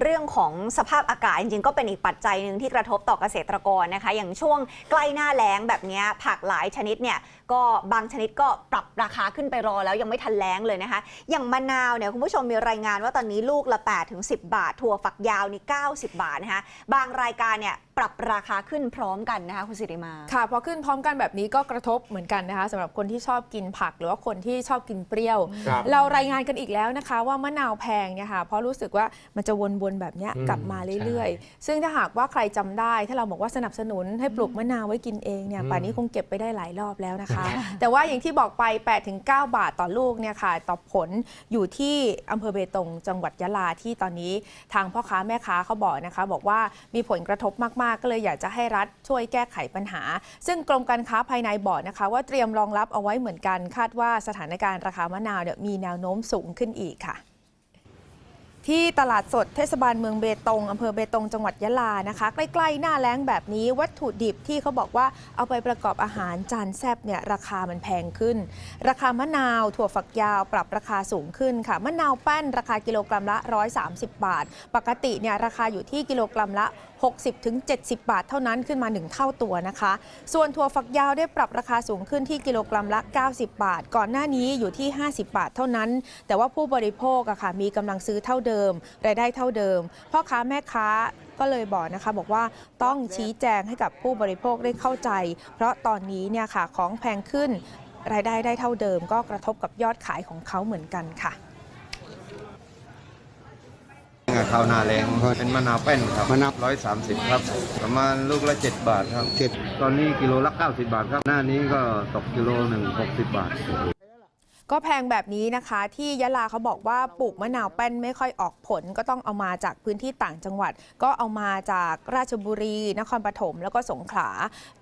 เรื่องของสภาพอากาศจริงๆ ก็เป็นอีกปัจจัยหนึ่งที่กระทบต่อเกษตรกรนะคะ อย่างช่วงใกล้หน้าแล้งแบบนี้ผักหลายชนิดเนี่ยก็บางชนิดก็ปรับราคาขึ้นไปรอแล้วยังไม่ทันแล้งเลยนะคะ อย่างมะนาวเนี่ยคุณผู้ชมมีรายงานว่าตอนนี้ลูกละ8ถึง10 บาท ถั่วฝักยาวนี่90 บาทนะคะบางรายการเนี่ย ปรับราคาขึ้นพร้อมกันนะคะคุณสิริมา ค่ะพอขึ้นพร้อมกันแบบนี้ก็กระทบเหมือนกันนะคะสำหรับคนที่ชอบกินผักหรือว่าคนที่ชอบกินเปรี้ยว ครับเรารายงานกันอีกแล้วนะคะ ว่ามะนาวแพงเนี่ยค่ะเพราะรู้สึกว่ามันจะวนๆแบบเนี้ยอืมกลับมาเรื่อยๆ ซึ่งถ้าหากว่าใครจำได้ ถ้าเราบอกว่าสนับสนุนให้ปลูกมะนาวไว้กินเองเนี่ยอืม ป่านนี้คงเก็บไปได้หลายรอบแล้วนะคะ แต่ว่าอย่างที่บอกไป 8-9 บาทต่อลูกเนี่ยค่ะต่อผลอยู่ที่อำเภอเบตงจังหวัดยะลาที่ตอนนี้ทางพ่อค้าแม่ค้าเขาบอกนะคะ บอกว่ามีผลกระทบมากๆก็เลยอยากจะให้รัฐช่วยแก้ไขปัญหา ซึ่งกรมการค้าภายในบอกนะคะ ว่าเตรียมรองรับเอาไว้เหมือนกัน คาดว่าสถานการณ์ราคามะนาวเนี่ยมีแนวโน้มสูงขึ้นอีกค่ะ ที่ตลาดสดเทศบาลเมืองเบตงอำเภอเบตงจังหวัดยะลานะคะใกล้ๆหน้าแล้งแบบนี้วัตถุดิบที่เขาบอกว่าเอาไปประกอบอาหารจานแซบเนี่ยราคามันแพงขึ้น ราคามะนาวถั่วฝักยาวปรับราคาสูงขึ้นค่ะมะนาวแป้นราคากิโลกรัมละ 130 บาท ปกติเนี่ยราคาอยู่ที่กิโลกรัมละ 60-70 บาท เท่านั้นขึ้นมา 1 เท่าตัวนะคะ ส่วนถั่วฝักยาวได้ปรับราคาสูงขึ้นที่กิโลกรัมละ 90 บาท ก่อนหน้านี้อยู่ที่ 50 บาทเท่านั้น แต่ว่าผู้บริโภคอะค่ะมีกำลังซื้อเท่าเดิมรายได้เท่าเดิม พ่อค้าแม่ค้าก็เลยบอกนะคะบอกว่าต้องชี้แจงให้กับผู้บริโภคได้เข้าใจ เพราะตอนนี้เนี่ยค่ะของแพงขึ้น รายได้ได้เท่าเดิม ก็กระทบกับยอดขายของเขาเหมือนกันค่ะข้าวหน้าแรงเป็นมะนาวแป้นครับมะนาวร้อยสามสิบครับ ประมาณลูกละเจ็ดบาทครับเจ็ดตอนนี้กิโลละเก้าสิบาทครับ หน้านี้ก็ตกกิโลหนึ่งหกสิบบาท ก็แพงแบบนี้นะคะ ที่ยะลาเขาบอกว่าปลูกมะนาวแป้นไม่ค่อยออกผล ก็ต้องเอามาจากพื้นที่ต่างจังหวัด ก็เอามาจากราชบุรี นครปฐมแล้วก็สงขลา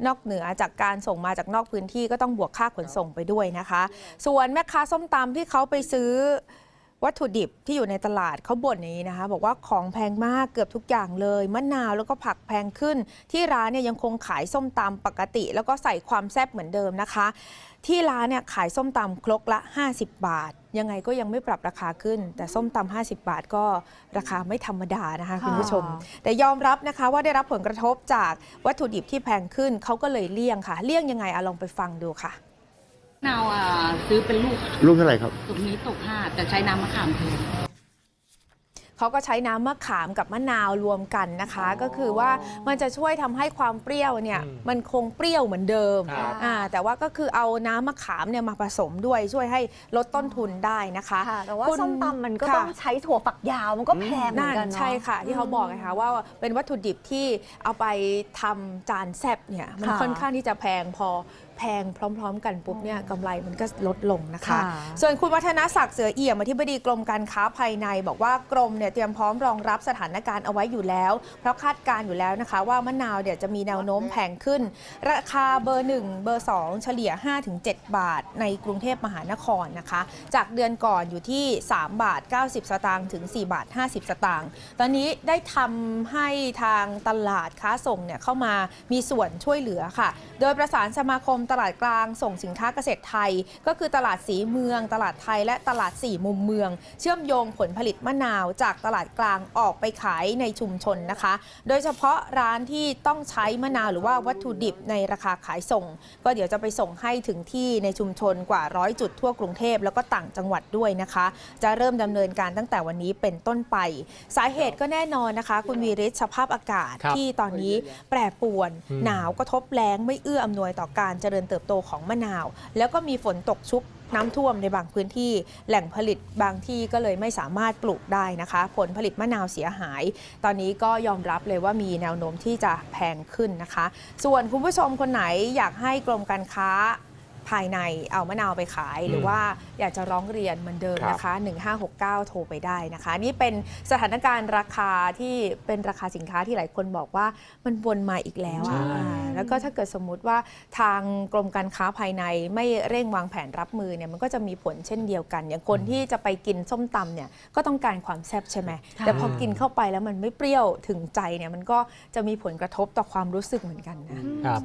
นอกเหนือจากการส่งมาจากนอกพื้นที่ก็ต้องบวกค่าขนส่งไปด้วยนะคะ ส่วนแม่ค้าส้มตำที่เขาไปซื้อ วัตถุดิบที่อยู่ในตลาดเขาบ่นอย่างนี้นะคะ บอกว่าของแพงมากเกือบทุกอย่างเลยมะนาวแล้วก็ผักแพงขึ้น ที่ร้านเนี่ยยังคงขายส้มตำปกติ แล้วก็ใส่ความแซ่บเหมือนเดิมนะคะ ที่ร้านเนี่ยขายส้มตำครกละ 50 บาท ยังไงก็ยังไม่ปรับราคาขึ้น แต่ส้มตำ50 บาทก็ราคาไม่ธรรมดานะคะคุณผู้ชม แต่ยอมรับนะคะว่าได้รับผลกระทบจากวัตถุดิบที่แพงขึ้นเขาก็เลยเลี่ยงค่ะ เลี่ยงยังไงอะลองไปฟังดูค่ะมะ นาวอะซื้อเป็นลูกลูกเท่าไหร่ครับตกนี้ตกห้าแต่ใช้น้ำมะขามแทนเขาก็ใช้น้ำมะขามกับมะนาวรวมกันนะคะ ก็คือว่ามันจะช่วยทำให้ความเปรี้ยวเนี่ยอืมมันคงเปรี้ยวเหมือนเดิมครับอ่าแต่ว่าก็คือเอาน้ำมะขามเนี่ยมาผสมด้วยช่วยให้ลดต้นทุนได้นะคะค่ะแต่ว่าคุณส้มตำมันก็ค่ะ ต้องใช้ถั่วฝักยาวมันก็แพงเหมือนนั่นกันเนาะ ใช่ค่ะ ที่เขาบอกไงคะว่าเป็นวัตถุดิบที่เอาไปทำจานแซบเนี่ยมันค่ะ ค่อนข้างที่จะแพงพอแพงพร้อม ๆ กันปุ๊บเนี่ยกำไรมันก็ลดลงนะคะค่ะส่วนคุณวัฒนศักดิ์เสือเอี่ยมอธิบดีกรมการค้าภายใน บอกว่ากรมเนี่ยเตรียมพร้อมรองรับสถานการณ์เอาไว้อยู่แล้ว เพราะคาดการณ์อยู่แล้วนะคะ ว่ามะนาวเดี๋ยวจะมีแนวโน้มแพงขึ้น ราคาเบอร์ 1 เบอร์ 2 เฉลี่ย 5-7 บาท ในกรุงเทพมหานครนะคะ จากเดือนก่อนอยู่ที่ 3 บาท 90 สตางค์ถึง 4 บาท 50 สตางค์ตอนนี้ได้ทำให้ทางตลาดค้าส่งเนี่ยเข้ามามีส่วนช่วยเหลือค่ะ โดยประสานสมาคมตลาดกลางส่งสินค้าเกษตรไทย ก็คือตลาดสีเมือง ตลาดไทยและตลาดสี่มุมเมือง เชื่อมโยงผลผลิตมะนาวจากตลาดกลางออกไปขายในชุมชนนะคะ โดยเฉพาะร้านที่ต้องใช้มะนาวหรือว่าวัตถุดิบในราคาขายส่ง ก็เดี๋ยวจะไปส่งให้ถึงที่ในชุมชนกว่าร้อยจุดทั่วกรุงเทพแล้วก็ต่างจังหวัดด้วยนะคะ จะเริ่มดำเนินการตั้งแต่วันนี้เป็นต้นไป สาเหตุก็แน่นอนนะคะ คุณวีริศสภาพอากาศครับที่ตอนนี้แปรปรวนอืมหนาวกระทบแรงไม่เอื้ออำนวยต่อการเจริญเติบโตของมะนาว แล้วก็มีฝนตกชุกน้ำท่วมในบางพื้นที่ แหล่งผลิตบางที่ก็เลยไม่สามารถปลูกได้นะคะ ผลผลิตมะนาวเสียหาย ตอนนี้ก็ยอมรับเลยว่ามีแนวโน้มที่จะแพงขึ้นนะคะ ส่วนคุณผู้ชมคนไหนอยากให้กรมการค้า ภายในเอามะนาวไปขาย หรือว่าอยากจะร้องเรียนเหมือนเดิมนะคะ 1569 โทรไปได้นะคะ นี่เป็นสถานการณ์ราคาที่เป็นราคาสินค้าที่หลายคนบอกว่ามันวนมาอีกแล้วอะใช่อ่าแล้วก็ถ้าเกิดสมมุติว่าทางกรมการค้าภายในไม่เร่งวางแผนรับมือเนี่ยมันก็จะมีผลเช่นเดียวกัน อย่างคนที่จะไปกินส้มตำเนี่ยก็ต้องการความแซ่บใช่ไหมแต่พอกินเข้าไปแล้วมันไม่เปรี้ยวถึงใจเนี่ยมันก็จะมีผลกระทบต่อความรู้สึกเหมือนกันนะครับ